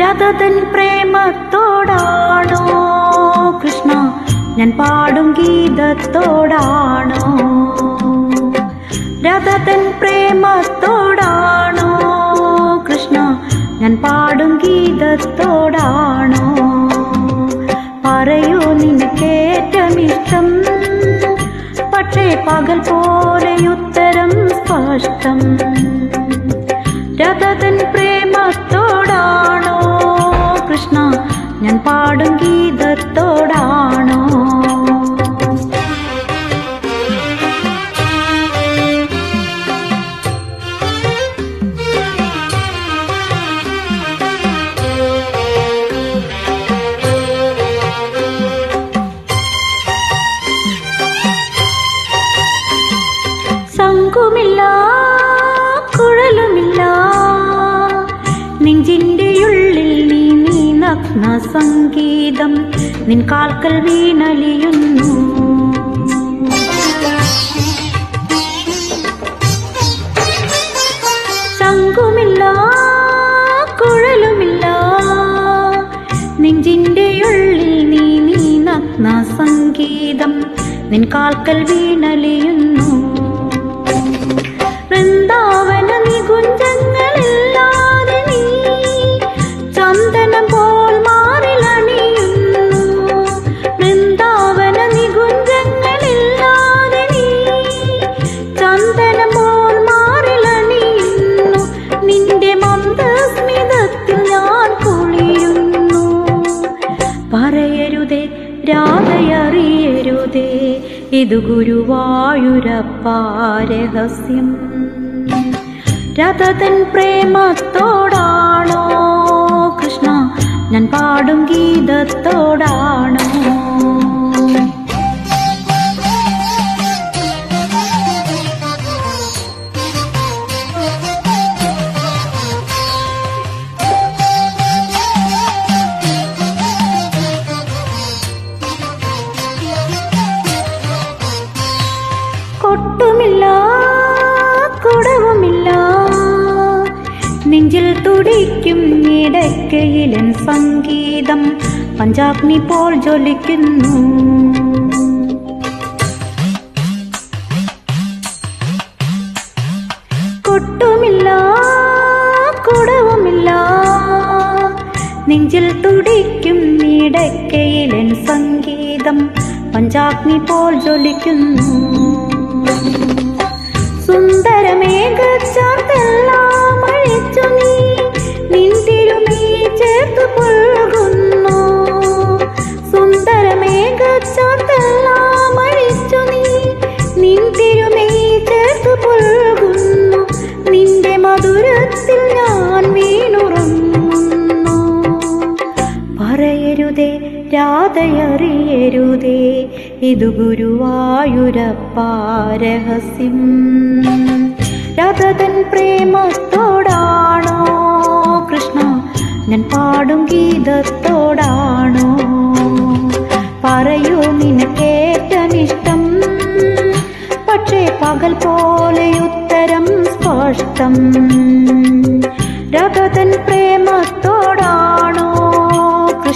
രാധതൻ പ്രേമത്തോടാണോ കൃഷ്ണ? ഞാൻ പാടും ഗീതത്തോടാണോ? രഥതൻ പ്രേമത്തോടാണോ കൃഷ്ണ? ഞാൻ പാടും ഗീതത്തോടാണോ? പറയൂ നിനക്കേറ്റമിഷ്ടം പക്ഷേ പകൽ പോലെ ഉത്തരം സ്പഷ്ടം. രഥതൻ പ്രേമത്തോടാണോ പാടും ഗീതത്തോടാണോ? ശംഖുമില്ല കുഴലുമില്ല നെഞ്ചിന്റെ ഉള്ളിൽ നീ നീ നഗ്ന സംഗീതം നിൻ കാൽക്കൽ വീണലിയുന്നു. ശംഖുമില്ല കുഴലുമില്ല നെഞ്ചിന്റെ ഉള്ളിൽ നീ നീ നഗ്ന സംഗീതം നിൻ കാൽക്കൽ വീണലിയുന്നു. വൃന്ദാവന ഇത് ഗുരുവായൂരപ്പാരഹസ്യം രഥതൻ പ്രേമത്തോടാണോ കൃഷ്ണ? ഞാൻ പാടും ഗീതത്തോടാണോ? നെഞ്ചിൽ തുടിക്കും ഇടക്കയിലൻ സംഗീതം പഞ്ചാഗ്നി പോൽ ജ്വലിക്കുന്നു. കൊട്ടുമില്ല കുടവുമില്ല. നെഞ്ചിൽ തുടിക്കും ഇടക്കയിലൻ സംഗീതം പഞ്ചാഗ്നി പോൽ ജ്വലിക്കുന്നു. സുന്ദരമേഘച്ചാർത്തെല്ലാം ഇത് ഗുരുവായൂരപ്പാരഹസ്യം രാധതൻ പ്രേമത്തോടാണോ കൃഷ്ണ? ഞാൻ പാടും ഗീതത്തോടാണോ? പറയൂ നിനക്കേറ്റമിഷ്ടം പക്ഷേ പകൽ പോലെ ഉത്തരം സ്പഷ്ടം. രഥതൻ പ്രേമത്തോടാണോ